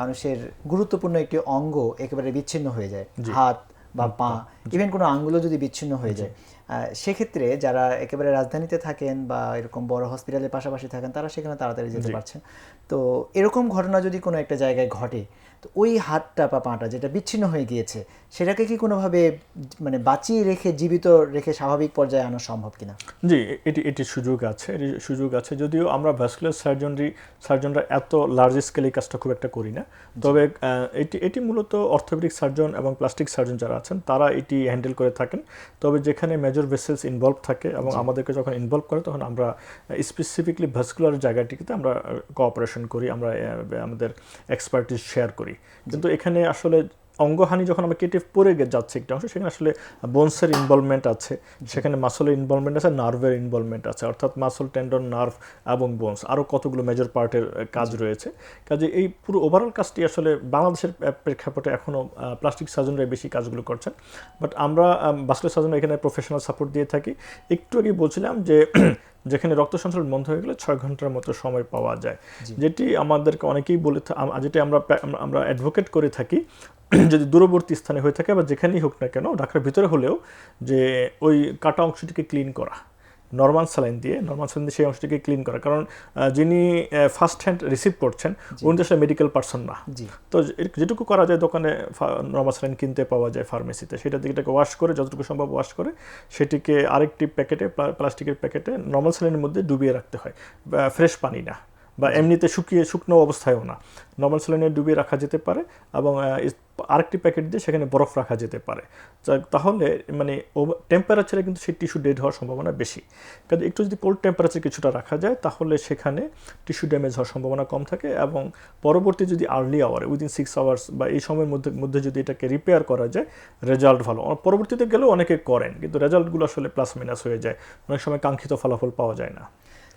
মানুষের গুরুত্বপূর্ণ একটি অঙ্গ একেবারে বিচ্ছিন্ন হয়ে যায়। হাত বা পা ইভেন কোনো আঙ্গুলও যদি বিচ্ছিন্ন হয়ে যায়। সেক্ষেত্রে যারা একেবারে রাজধানীতে থাকেন বা এরকম বড় হসপিটালের পাশাপাশি থাকেন তারা সেখানে তাড়াতাড়ি যেতে পারছেন। তো এরকম ঘটনা যদি কোনো একটা জায়গায় ঘটে তো ওই হাতটা বা পাটা যেটা বিচ্ছিন্ন হয়ে গিয়েছে সেটাকে কি কোনোভাবে মানে বাঁচিয়ে রেখে জীবিত রেখে স্বাভাবিক পর্যায়ে আনা সম্ভব কিনা? জি এটি এটি সুযোগ আছে। এটি সুযোগ আছে যদিও আমরা ভ্যাসকুলার সার্জনরি সার্জনরা এত লার্জ স্কেলে কাজটা খুব একটা করি না। তবে এটি এটি মূলত অর্থোপেডিক সার্জন এবং প্লাস্টিক সার্জন যারা আছেন তারা এটি হ্যান্ডেল করে থাকেন। তবে যেখানে মেজর ভেসেলস ইনভলভ থাকে এবং আমাদেরকে যখন ইনভলভ করে তখন আমরা স্পেসিফিকলি ভাস্কুলার জায়গাটিকে আমরা কোঅপারেশন করি আমরা আমাদের এক্সপার্টিস শেয়ার করি। কিন্তু এখানে আসলে অঙ্গহানি যখন আমরা কেটে পড়ে গে- যাচ্ছে একটা অংশ সেখানে আসলে বোনসের ইনভলভমেন্ট আছে সেখানে মাসলের ইনভলভমেন্ট আছে নার্ভের ইনভলভমেন্ট আছে। অর্থাৎ মাসল টেন্ডন নার্ভ এবং বোনস আরও কতগুলো মেজর পার্টের কাজ রয়েছে। কাজে এই পুরো ওভারঅল কাজটি আসলে বাংলাদেশের প্রেক্ষাপটে এখনও প্লাস্টিক সার্জনরাই বেশি কাজগুলো করছেন। বাট আমরা বাস্কুলার সার্জন এখানে প্রফেশনাল সাপোর্ট দিয়ে থাকি। একটু আগে বলছিলাম যে যেখানে রক্ত সঞ্চালন বন্ধ হয়ে গেলে ছয় ঘণ্টার মতো সময় পাওয়া যায়। যেটি আমাদেরকে অনেকেই বলে যেটি আমরা- আমরা অ্যাডভোকেট করে থাকি যদি দূরবর্তী স্থানে হয়ে থাকে বা যেখানেই হোক না কেন ঢাকার ভিতরে হলেও যে ওই কাটা অংশটিকে ক্লিন করা। নর্মাল স্যালাইন দিয়ে নর্মাল স্যালাইন দিয়ে সেই অংশটিকে ক্লিন করা। কারণ যিনি ফার্স্ট হ্যান্ড রিসিভ করছেন উনি তো আসলে মেডিকেল পার্সন না। তো যেটুকু করা যায় দোকানে নর্মাল স্যালাইন কিনতে পাওয়া যায় ফার্মেসিতে সেটা দিকে এটাকে ওয়াশ করে যতটুকু সম্ভব ওয়াশ করে সেটিকে আরেকটি প্যাকেটে প্লাস্টিকের প্যাকেটে নর্মাল স্যালাইনের মধ্যে ডুবিয়ে রাখতে হয়। ফ্রেশ পানি না। বা এমনিতে শুকিয়ে শুকনো অবস্থায়ও না। নর্মাল স্যালাইনে ডুবিয়ে রাখা যেতে পারে এবং আরেকটি প্যাকেট দিয়ে সেখানে বরফ রাখা যেতে পারে। তাহলে মানে টেম্পারেচারে কিন্তু সেই টিস্যু ডেড হওয়ার সম্ভাবনা বেশি। কাজে একটু যদি কোল্ড টেম্পারেচার কিছুটা রাখা যায়, তাহলে সেখানে টিস্যু ড্যামেজ হওয়ার সম্ভাবনা কম থাকে এবং পরবর্তী যদি আর্লি আওয়ারে উইদিন সিক্স আওয়ার্স বা এই সময়ের মধ্যে মধ্যে যদি এটাকে রিপেয়ার করা যায় রেজাল্ট ভালো। পরবর্তীতে গেলেও অনেকে করেন, কিন্তু রেজাল্টগুলো আসলে প্লাস মাইনাস হয়ে যায়। অনেক সময় কাঙ্ক্ষিত ফলাফল পাওয়া যায় না।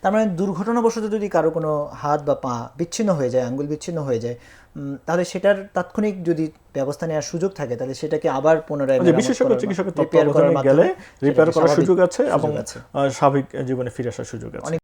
তার মানে দুর্ঘটনাবশত যদি কারও কোনো হাত বা পা বিচ্ছিন্ন হয়ে যায় আঙ্গুল বিচ্ছিন্ন হয়ে যায় উম, তাহলে সেটার তাৎক্ষণিক যদি ব্যবস্থা নেওয়ার সুযোগ থাকে তাহলে সেটাকে আবার পুনরায় যে বিশেষজ্ঞ চিকিৎসকের তত্ত্বাবধানে গেলে রিপেয়ার করার সুযোগ আছে এবং স্বাভাবিক জীবনে ফিরে আসার সুযোগ আছে।